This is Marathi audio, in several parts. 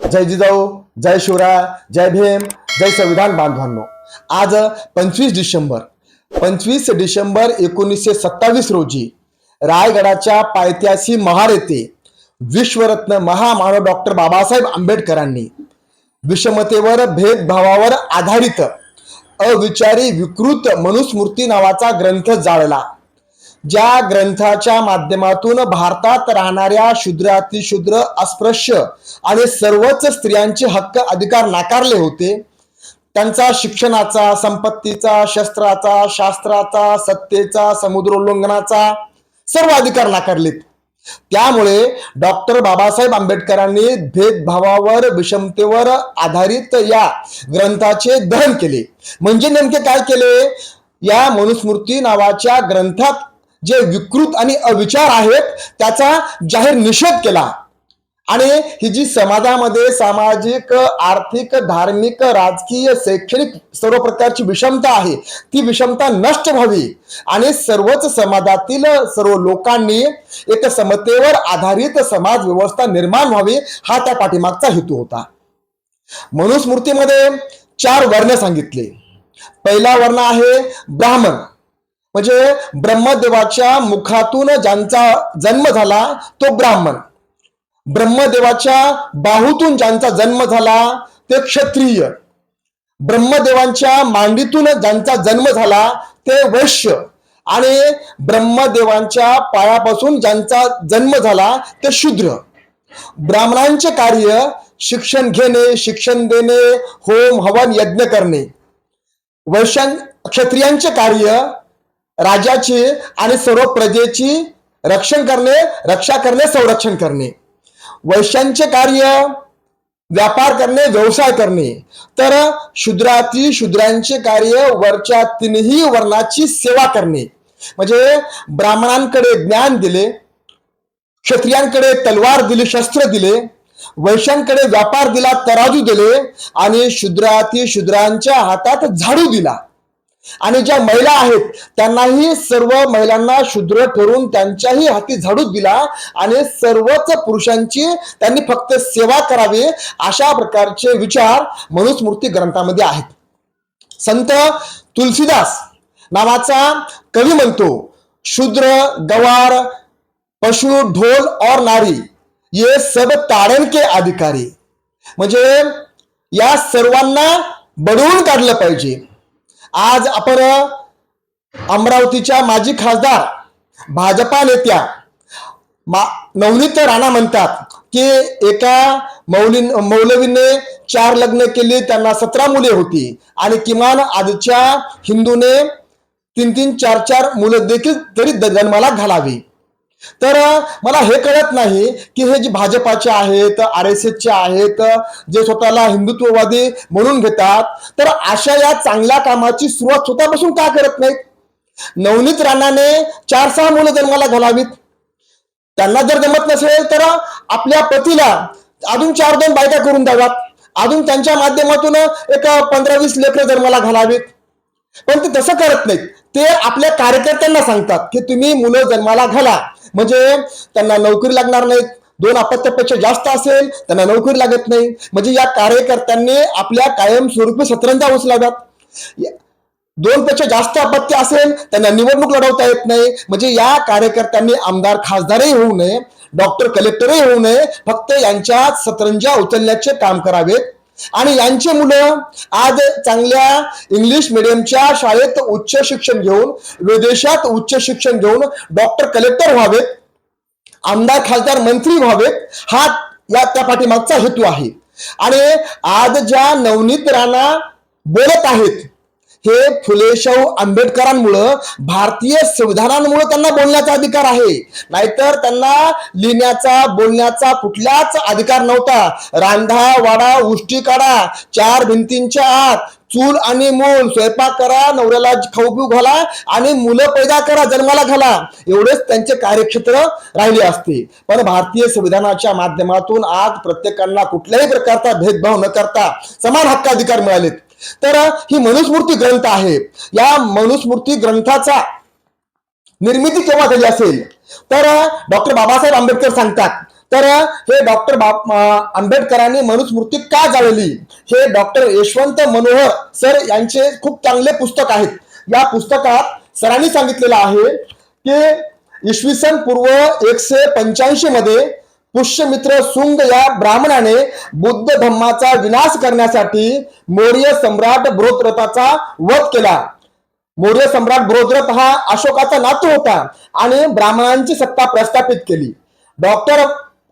जय जिजाऊ जय शिवराय जय भीम जय संविधान बांधवांनो. आज पंचवीस डिसेंबर पंचवीस डिसेंबर एकोणीसशे सत्तावीस रोजी रायगडाच्या पायथ्याशी महाड येथे विश्वरत्न महामानव डॉक्टर बाबासाहेब आंबेडकरांनी विषमतेवर भेदभावावर आधारित अविचारी विकृत मनुस्मृती नावाचा ग्रंथ जाळला. ज्या ग्रंथाच्या माध्यमातून भारतात राहणाऱ्या शूद्रातिशूद्र अस्पृश्य आणि सर्वच स्त्रियांचे हक्क अधिकार नाकारले होते त्यांचा शिक्षणाचा संपत्तीचा शस्त्राचा शास्त्राचा सत्तेचा समुद्रोल्लंघनाचा सर्व अधिकार नाकारलेत. त्यामुळे डॉक्टर बाबासाहेब आंबेडकरांनी भेदभावावर विषमतेवर आधारित या ग्रंथाचे दहन केले. म्हणजे नेमके काय केले? या मनुस्मृती नावाच्या ग्रंथात जे विकृत आणि अविचार आहेत त्याचा जाहीर निषेध केला. आणि ही जी समाजामध्ये सामाजिक आर्थिक धार्मिक राजकीय शैक्षणिक सर्व प्रकारची विषमता आहे ती विषमता नष्ट व्हावी. आणि सर्वच समाजातील सर्व लोकांनी एक समतेवर आधारित समाज व्यवस्था निर्माण व्हावी हा त्या पाठीमागचा हेतू होता. मनुस्मृतीमध्ये चार वर्ण सांगितले. पहिला वर्ण आहे ब्राह्मण. म्हणजे ब्रह्मदेवाच्या मुखातून ज्यांचा जन्म झाला तो ब्राह्मण. ब्रह्मदेवाच्या बाहूतून ज्यांचा जन्म झाला ते क्षत्रिय. ब्रह्मदेवांच्या मांडीतून ज्यांचा जन्म झाला ते वैश्य. आणि ब्रह्मदेवांच्या पायापासून ज्यांचा जन्म झाला ते शूद्र. ब्राह्मणांचे कार्य शिक्षण घेणे शिक्षण देणे होम हवन यज्ञ करणे. वैश्यां क्षत्रियांचे कार्य राजाची आणि सर्व प्रजेची रक्षण करणे रक्षा करणे संरक्षण करणे. वैश्यांचे कार्य व्यापार करणे व्यवसाय करणे. तर शूद्रातील शूद्रांचे कार्य वरच्या तीनही वर्णाची सेवा करणे. म्हणजे ब्राह्मणांकडे ज्ञान दिले क्षत्रियांकडे तलवार दिली शस्त्र दिले वैश्यांकडे व्यापार दिला तराजू दिले आणि शूद्रातील शूद्रांच्या हातात झाडू दिला. आणि ज्या महिला आहेत त्यांनाही सर्व महिलांना शूद्र ठरून त्यांच्याही हाती झाडू दिला आणि सर्वच पुरुषांची त्यांनी फक्त सेवा करावी अशा प्रकारचे विचार मनुस्मृती ग्रंथामध्ये आहेत. संत तुलसीदास नावाचा कवी म्हणतो शूद्र गवार पशु ढोल और नारी ये सब तारण के अधिकारी. म्हणजे या सर्वांना बडवून काढलं पाहिजे. आज आपण अमरावतीच्या माजी खासदार भाजपा नेत्या मा नवनीत राणा म्हणतात की एका मौली मौलवीने चार लग्न केली त्यांना सतरा मुले होती. आणि किमान आजच्या हिंदूने तीन तीन चार चार मुलं देखील तरी द- जन्माला घालावी. तर मला हे कळत नाही की हे जे भाजपाचे आहेत आर एस एसचे आहेत जे स्वतःला हिंदुत्ववादी म्हणून घेतात तर अशा या चांगल्या कामाची सुरुवात स्वतःपासून का करत नाहीत? नवनीत राणाने चार सहा मुलं जन्माला घालावीत. त्यांना जर जमत नसेल तर आपल्या पतीला अजून चार दोन बायका करून द्याव्यात. अजून त्यांच्या माध्यमातून एक पंधरा वीस लेकरं जन्माला घालावीत. पण ते तसं करत नाहीत. ते आपल्या कार्यकर्त्यांना सांगतात की तुम्ही मुलं जन्माला घाला. म्हणजे त्यांना नोकरी लागणार नाहीत. दोन अपत्यापेक्षा जास्त असेल त्यांना नोकरी लागत नाही. म्हणजे या कार्यकर्त्यांनी आपल्या कायमस्वरूपी सतरंजा उचलाव्यात. दोन पेक्षा जास्त अपत्य असेल त्यांना निवडणूक लढवता येत नाही. म्हणजे या कार्यकर्त्यांनी आमदार खासदारही होऊ नये डॉक्टर कलेक्टरही होऊ नये फक्त यांच्या सतरंजा उचलण्याचे काम करावेत. आणि यांचे मुलं आज चांगल्या इंग्लिश मिडियमच्या शाळेत उच्च शिक्षण घेऊन विदेशात उच्च शिक्षण घेऊन डॉक्टर कलेक्टर व्हावेत आमदार खासदार मंत्री व्हावेत हा या त्या पाठीमागचा हेतू आहे. आणि आज ज्या नवनीत राणा बोलत आहेत हे फुले शाहू आंबेडकरांमुळं भारतीय संविधानांमुळे त्यांना बोलण्याचा अधिकार आहे. नाहीतर त्यांना लिहिण्याचा बोलण्याचा कुठलाच अधिकार नव्हता. रांधा वाडा उष्टी काढा चार भिंतींच्या आत चूल आणि मूल स्वयंपाक करा नवऱ्याला खाऊ पिऊ घाला आणि मुलं पैदा करा जन्माला घाला. एवढेच त्यांचे कार्यक्षेत्र राहिले असते. पण भारतीय संविधानाच्या माध्यमातून आज प्रत्येकांना कुठल्याही प्रकारचा भेदभाव न करता समान हक्काधिकार मिळालेत. तर ही मनुस्मृती ग्रंथ आहे. या मनुस्मृती ग्रंथाचा निर्मिती केव्हा झाली असेल? तर डॉक्टर बाबासाहेब आंबेडकर सांगतात. तर हे डॉक्टर बाब आंबेडकरांनी मनुस्मृती का जाळली? हे डॉक्टर यशवंत मनोहर सर यांचे खूप चांगले पुस्तक आहेत. या पुस्तकात सरांनी सांगितलेलं आहे की इसवी सन पूर्व एकशे पंच्याऐंशी मध्ये पुष्यमित्र सुंग या ब्राह्मणाने बुद्ध धम्माचा विनाश करण्यासाठी मौर्य सम्राट बृहद्रथाचा वध केला. मौर्य सम्राट बृहद्रथ हा अशोकाचा नातू होता आणि ब्राह्मणांची सत्ता प्रस्थापित केली. डॉक्टर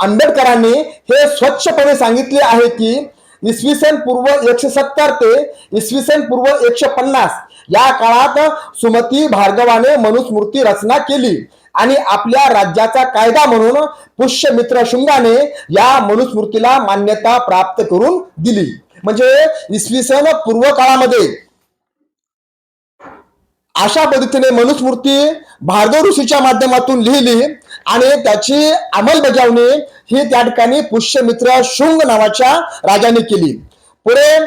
आंबेडकरांनी हे स्वच्छपणे सांगितले आहे की इसवी सन पूर्व एकशे सत्तर ते इसवी सन पूर्व एकशे पन्नास या काळात सुमती भार्गवाने मनुस्मृती रचना केली. आणि आपल्या राज्याचा कायदा म्हणून पुष्यमित्र शुंगाने या मनुस्मृतीला मान्यता प्राप्त करून दिली. म्हणजे इसवी सन पूर्व काळामध्ये अशा पद्धतीने मनुस्मृती भार्गव ऋषीच्या माध्यमातून लिहिली आणि त्याची अंमलबजावणी ही त्या ठिकाणी पुष्यमित्र शुंग नावाच्या राजाने केली. पुढे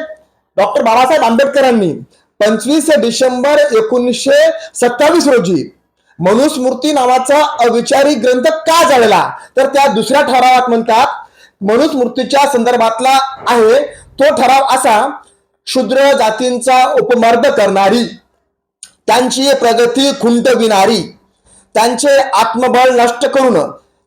डॉक्टर बाबासाहेब आंबेडकरांनी पंचवीस डिसेंबर एकोणीसशे सत्तावीस रोजी मनुस्मृती नावाचा अविचारी ग्रंथ का जळला? तर त्या दुसऱ्या ठरावात म्हणतात मनुस्मृतीच्या संदर्भातला आहे तो ठराव असा शूद्र जातींचा उपमर्द करणारी त्यांची प्रगती खुंटविणारी त्यांचे आत्मबळ नष्ट करून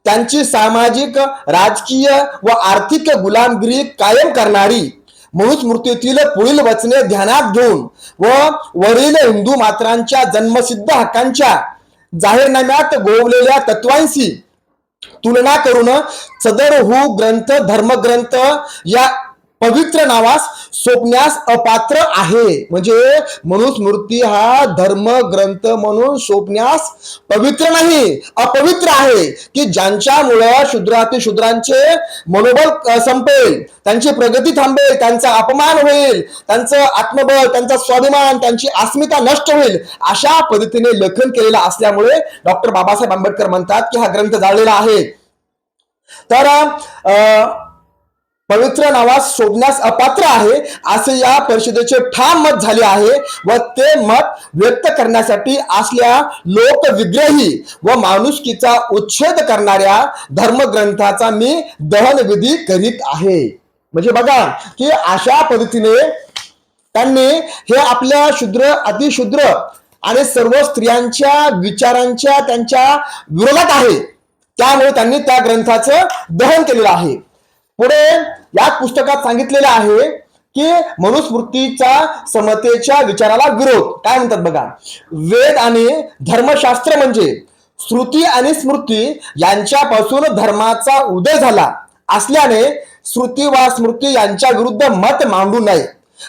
त्यांची सामाजिक राजकीय व आर्थिक गुलामगिरी कायम करणारी मनुस्मृतीतील पुढील वचने ध्यानात घेऊन व वरील हिंदू मात्रांच्या जन्मसिद्ध हक्कांच्या जाहीरनाम्यात गोवलेल्या तत्वांशी तुलना करून सदर हु ग्रंथ धर्मग्रंथ या पवित्र नावास सोपण्यास अपात्र आहे. म्हणजे मनुस्मृती हा धर्म ग्रंथ म्हणून सोपण्यास पवित्र नाही अपवित्र आहे. की ज्यांच्यामुळं शूद्राती शूद्रांचे मनोबल संपेल त्यांची प्रगती थांबेल त्यांचा अपमान होईल त्यांचं आत्मबळ त्यांचा स्वाभिमान त्यांची अस्मिता नष्ट होईल अशा पद्धतीने लेखन केलेलं असल्यामुळे डॉक्टर बाबासाहेब आंबेडकर म्हणतात की हा ग्रंथ जाळलेला आहे. तर पवित्र नावास शोधण्यास अपात्र आहे असे या परिषदेचे ठाम मत झाले आहे व ते मत व्यक्त करण्यासाठी असल्या लोकविग्रही व माणुसकीचा उच्छेद करणाऱ्या धर्मग्रंथाचा मी दहनविधी करीत आहे. म्हणजे बघा की अशा पद्धतीने त्यांनी हे आपल्या शूद्र अतिशूद्र आणि सर्व स्त्रियांच्या विचारांच्या त्यांच्या विरोधात आहे. त्यामुळे त्यांनी त्या ग्रंथाचं दहन केलेलं आहे. पुढे या पुस्तकात सांगितलेलं आहे की मनुस्मृतीचा समतेच्या विचाराला विरोध. काय म्हणतात बघा? वेद आणि धर्मशास्त्र म्हणजे श्रुती आणि स्मृती यांच्यापासून धर्माचा उदय झाला असल्याने श्रुती वा स्मृती यांच्या विरुद्ध मत मांडू नये.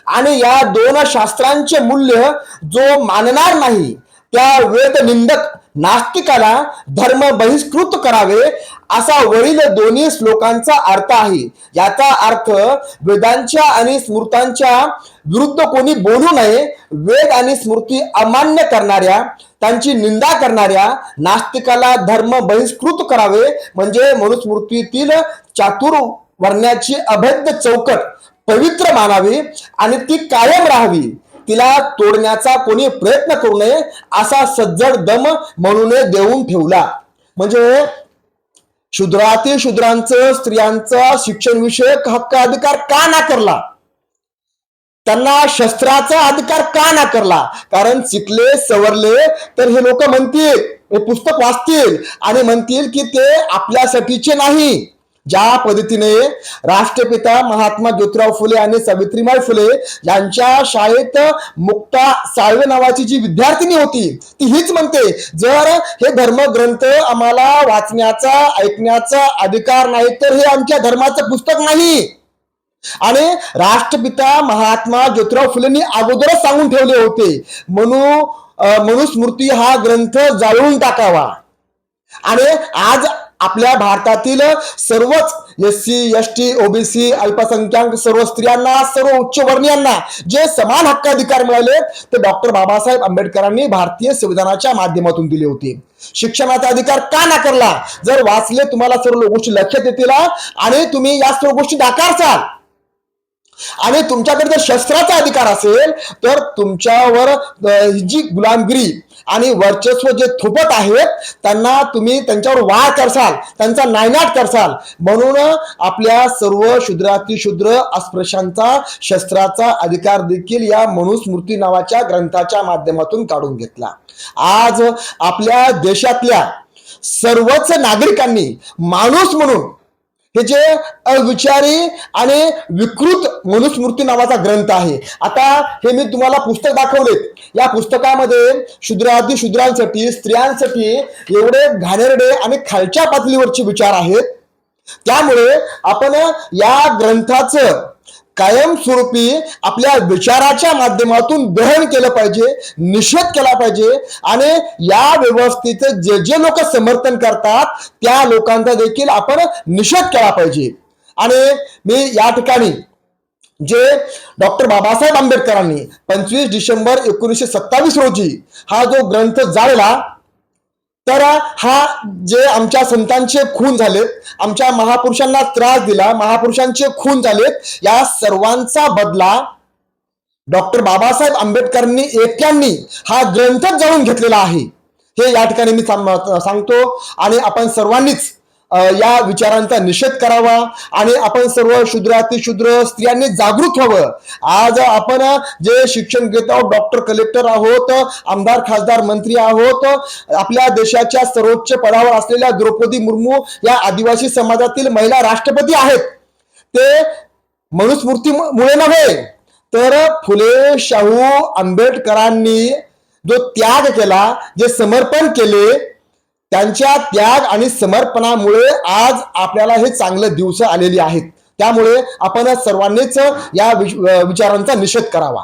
आणि या दोन शास्त्रांचे मूल्य जो मानणार नाही त्या वेद निंदक नास्तिकाला धर्म बहिष्कृत करावे असा वरील दोन्ही श्लोकांचा अर्थ आहे. याचा अर्थ वेदांच्या आणि स्मृतांच्या विरुद्ध कोणी बोलू नये वेद आणि स्मृती अमान्य करणाऱ्या त्यांची निंदा करणाऱ्या नास्तिकाला धर्म बहिष्कृत करावे म्हणजे मनुस्मृतीतील चातुर वर्ण्याची अभेद्य चौकट पवित्र मानावी आणि ती कायम राहावी. तिला तोडण्याचा कोणी प्रयत्न करू नये असा सज्जड दम म्हणून देऊन ठेवला. म्हणजे शूद्रातील शूद्रांचं स्त्रियांचा शिक्षण विषयक हक्क अधिकार का नाकारला? त्यांना शस्त्राचा अधिकार का नाकारला? कारण शिकले सवरले तर हे लोक म्हणतील हे पुस्तक वाचतील आणि म्हणतील की ते आपल्यासाठीचे नाही. ज्या पद्धतीने राष्ट्रपिता महात्मा ज्योतिराव फुले आणि सावित्रीबाई फुले यांच्या शाळेत मुक्ता साळवे नावाची जी विद्यार्थिनी होती ती हीच म्हणते जर हे धर्मग्रंथ आम्हाला वाचण्याचा ऐकण्याचा अधिकार नाही तर हे आमच्या धर्माचं पुस्तक नाही. आणि राष्ट्रपिता महात्मा ज्योतिराव फुलेंनी अगोदरच सांगून ठेवले होते मनु मनुस्मृती हा ग्रंथ जाळून टाकावा. आणि आज आपल्या भारतातील सर्वच S C S T OBC अल्पसंख्याक सर्व स्त्रियांना सर्व उच्चवर्णीयांना जे समान हक्काधिकार मिळाले ते डॉक्टर बाबासाहेब आंबेडकरांनी भारतीय संविधानाच्या माध्यमातून दिले होते. शिक्षणाचा अधिकार का नाकारला? जर वाचले तुम्हाला सर्व गोष्टी लक्षात येतील आणि तुम्ही या सर्व गोष्टी नाकारसाल आणि तुमच्याकडे जर शस्त्राचा अधिकार असेल तर तुमच्यावर जी गुलामगिरी आणि वर्चस्व जे थोपट आहेत त्यांना तुम्ही त्यांच्यावर वार करसाल त्यांचा नायनाट करसाल. म्हणून आपल्या सर्व शूद्रातिशूद्र अस्पृश्यांचा शस्त्राचा अधिकार देखील या मनुस्मृती नावाच्या ग्रंथाच्या माध्यमातून काढून घेतला. आज आपल्या देशातल्या सर्वच नागरिकांनी माणूस म्हणून हे जे अविचारी आणि विकृत मनुस्मृती नावाचा ग्रंथ आहे. आता हे मी तुम्हाला पुस्तक दाखवलेत. या पुस्तकामध्ये शूद्रादी शूद्रांसाठी स्त्रियांसाठी एवढे घाणेरडे आणि खालच्या पातळीवरचे विचार आहेत. त्यामुळे आपण या ग्रंथाचं कायमस्वरूपी आपल्या विचाराच्या माध्यमातून ग्रहण केलं पाहिजे निषेध केला पाहिजे आणि या व्यवस्थेचं जे जे लोक समर्थन करतात त्या लोकांचा देखील आपण निषेध केला पाहिजे. आणि मी या ठिकाणी जे डॉक्टर बाबासाहेब आंबेडकरांनी पंचवीस डिसेंबर एकोणीसशे सत्तावीस रोजी हा जो ग्रंथ जाळला तर हा जे आमच्या संतांचे खून झालेत आमच्या महापुरुषांना त्रास दिला महापुरुषांचे खून झालेत या सर्वांचा बदला डॉक्टर बाबासाहेब आंबेडकरांनी एकट्यांनी हा ग्रंथ जाळून घेतलेला आहे. हे या ठिकाणी मी सांग- सांगतो आणि आपण सर्वांनीच या विचारांचा निषेध करावा आणि आपण सर्व शूद्राती शूद्र स्त्रियांनी जागृत व्हावं. आज आपण जे शिक्षण घेत आहोत डॉक्टर कलेक्टर आहोत आमदार खासदार मंत्री आहोत आपल्या देशाच्या सर्वोच्च पदावर असलेल्या द्रौपदी मुर्मू या आदिवासी समाजातील महिला राष्ट्रपती आहेत. ते मनुस्मृतीमुळे नव्हे तर फुले शाहू आंबेडकरांनी जो त्याग केला जे समर्पण केले त्यांच्या त्याग आणि समर्पणामुळे आज आपल्याला हे चांगलं दिवस आलेली आहेत. त्यामुळे आपण सर्वांनीच या विचारांचा निषेध करावा.